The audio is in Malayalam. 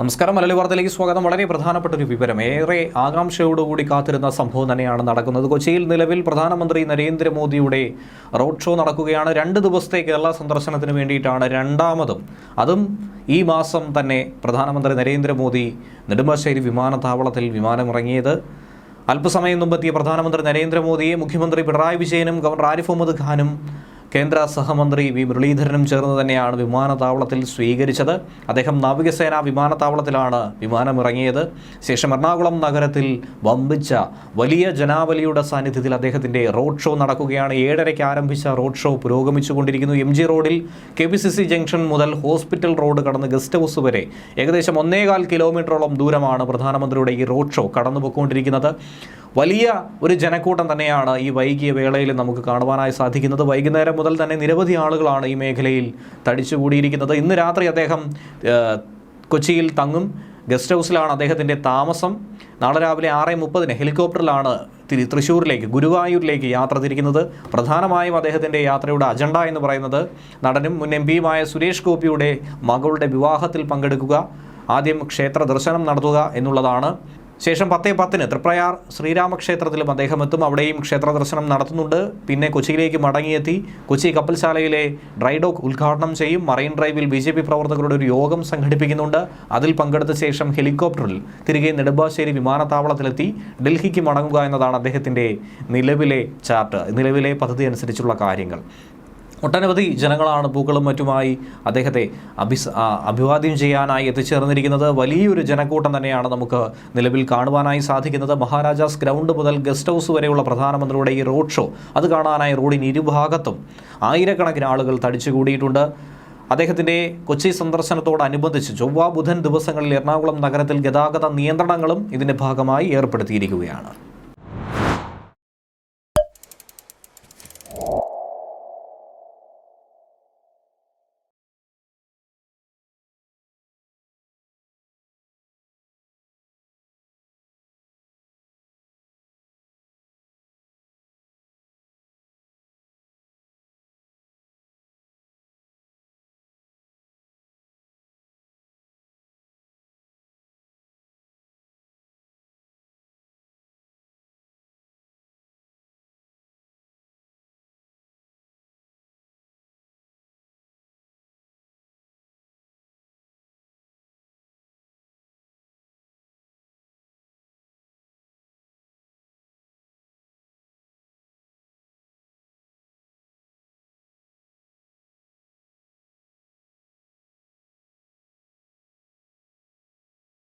നമസ്കാരം. മലയാളി വാർത്തയിലേക്ക് സ്വാഗതം. വളരെ പ്രധാനപ്പെട്ട ഒരു വിവരം. ഏറെ ആകാംക്ഷയോടുകൂടി കാത്തിരുന്ന സംഭവം തന്നെയാണ് നടക്കുന്നത്. കൊച്ചിയിൽ നിലവിൽ പ്രധാനമന്ത്രി നരേന്ദ്രമോദിയുടെ റോഡ് ഷോ നടക്കുകയാണ്. രണ്ട് ദിവസത്തെ കേരള സന്ദർശനത്തിന് വേണ്ടിയിട്ടാണ് രണ്ടാമതും. അതും ഈ മാസം തന്നെ പ്രധാനമന്ത്രി നരേന്ദ്രമോദി നെടുമ്പാശ്ശേരി വിമാനത്താവളത്തിൽ വിമാനമിറങ്ങിയത്. അല്പസമയം മുമ്പെത്തിയ പ്രധാനമന്ത്രി നരേന്ദ്രമോദിയെ മുഖ്യമന്ത്രി പിണറായി വിജയനും ഗവർണർ ആരിഫ് മുഹമ്മദ് ഖാനും കേന്ദ്ര സഹമന്ത്രി വി മുരളീധരനും ചേർന്ന് തന്നെയാണ് വിമാനത്താവളത്തിൽ സ്വീകരിച്ചത്. അദ്ദേഹം നാവികസേന വിമാനത്താവളത്തിലാണ് വിമാനമിറങ്ങിയത്. ശേഷം എറണാകുളം നഗരത്തിൽ വമ്പിച്ച വലിയ ജനാവലിയുടെ സാന്നിധ്യത്തിൽ അദ്ദേഹത്തിന്റെ റോഡ് ഷോ നടക്കുകയാണ്. ഏഴരയ്ക്ക് ആരംഭിച്ച റോഡ് ഷോ പുരോഗമിച്ചുകൊണ്ടിരിക്കുന്നു. എം ജി റോഡിൽ K P C C junction മുതൽ ഹോസ്പിറ്റൽ റോഡ് കടന്ന് ഗസ്റ്റ് ഹൗസ് വരെ ഏകദേശം ഒന്നേകാൽ കിലോമീറ്ററോളം ദൂരമാണ് പ്രധാനമന്ത്രിയുടെ ഈ റോഡ് ഷോ കടന്നു പോയിക്കൊണ്ടിരിക്കുന്നത് വലിയ ഒരു ജനക്കൂട്ടം തന്നെയാണ് ഈ വൈകിയ വേളയിൽ നമുക്ക് കാണുവാനായി സാധിക്കുന്നത്. വൈകുന്നേരം മുതൽ തന്നെ നിരവധി ആളുകളാണ് ഈ മേഖലയിൽ തടിച്ചുകൂടിയിരിക്കുന്നത്. ഇന്ന് രാത്രി അദ്ദേഹം കൊച്ചിയിൽ തങ്ങും. ഗസ്റ്റ് ഹൗസിലാണ് അദ്ദേഹത്തിന്റെ താമസം. നാളെ രാവിലെ ആറ് മുപ്പതിന് ഹെലികോപ്റ്ററിലാണ് തിരി തൃശ്ശൂരിലേക്ക് ഗുരുവായൂരിലേക്ക് യാത്ര തിരിക്കുന്നത്. പ്രധാനമായും അദ്ദേഹത്തിന്റെ യാത്രയുടെ അജണ്ട എന്ന് പറയുന്നത് നടനും മുൻ എം പിയുമായ സുരേഷ് ഗോപിയുടെ മകളുടെ വിവാഹത്തിൽ പങ്കെടുക്കുക ആദ്യം ക്ഷേത്ര ദർശനം നടത്തുക എന്നുള്ളതാണ്. ശേഷം പത്തേ പത്തിന് തൃപ്രയാർ ശ്രീരാമക്ഷേത്രത്തിലും അദ്ദേഹം എത്തും. അവിടെയും ക്ഷേത്ര ദർശനം നടത്തുന്നുണ്ട്. പിന്നെ കൊച്ചിയിലേക്ക് മടങ്ങിയെത്തി കൊച്ചി കപ്പൽശാലയിലെ ഡ്രൈഡോക്ക് ഉദ്ഘാടനം ചെയ്യും. മറൈൻ ഡ്രൈവിൽ ബി ജെ പി പ്രവർത്തകരുടെ ഒരു യോഗം സംഘടിപ്പിക്കുന്നുണ്ട്. അതിൽ പങ്കെടുത്ത ശേഷം ഹെലികോപ്റ്ററിൽ തിരികെ നെടുമ്പാശ്ശേരി വിമാനത്താവളത്തിലെത്തി ഡൽഹിക്ക് മടങ്ങുക എന്നതാണ് അദ്ദേഹത്തിന്റെ നിലവിലെ ചാർട്ട് നിലവിലെ പദ്ധതി അനുസരിച്ചുള്ള കാര്യങ്ങൾ. ഒട്ടനവധി ജനങ്ങളാണ് പൂക്കളും മറ്റുമായി അദ്ദേഹത്തെ അഭിസ് അഭിവാദ്യം ചെയ്യാനായി എത്തിച്ചേർന്നിരിക്കുന്നത്. വലിയൊരു ജനക്കൂട്ടം തന്നെയാണ് നമുക്ക് നിലവിൽ കാണുവാനായി സാധിക്കുന്നത്. മഹാരാജാസ് ഗ്രൗണ്ട് മുതൽ ഗസ്റ്റ് ഹൗസ് വരെയുള്ള പ്രധാനമന്ത്രിയുടെ ഈ റോഡ് ഷോ അത് കാണാനായി റോഡിന് ഇരുഭാഗത്തും ആയിരക്കണക്കിന് ആളുകൾ തടിച്ചുകൂടിയിട്ടുണ്ട്. അദ്ദേഹത്തിന്റെ കൊച്ചി സന്ദർശനത്തോടനുബന്ധിച്ച് ചൊവ്വ ബുധൻ ദിവസങ്ങളിൽ എറണാകുളം നഗരത്തിൽ ഗതാഗത നിയന്ത്രണങ്ങളും ഇതിന്റെ ഭാഗമായി ഏർപ്പെടുത്തിയിരിക്കുകയാണ്.